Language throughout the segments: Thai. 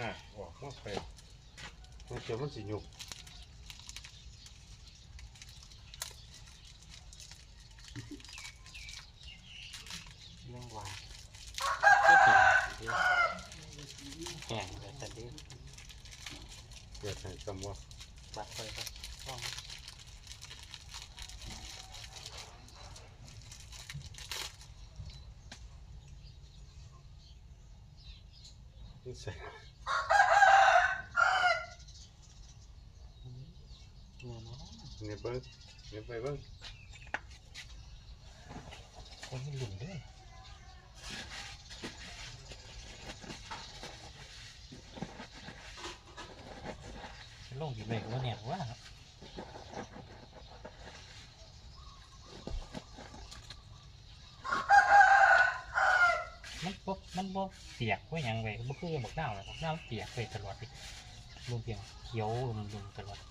อ่ะออกมาไปมันเกี่ยวมันสิหยุก เรื่องว่าก็ถึงเดียวแข่งแต่แต่เดียว เกิดให้คำว่า บัดไปครับต้อง นิสั เนี่ยเนาะเนี่ยเบิ้งเนี่ยไปเบิ้งคนไม่หลุนด้วยลงกี่เบรกวะเนี่ยว่ามันบ่มันบ่เปียกไว้หยังไว้บ่คือบักดาวเลยบักดาวเปียกไปตลอดเลยรวมเพียงเขียวลุมๆตลอด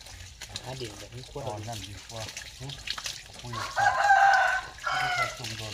หากินมากกว่าหาดินแบบนี้ควรตอนนั่นดีกว่าหึคุยกับไม่ใช่ชุมโดน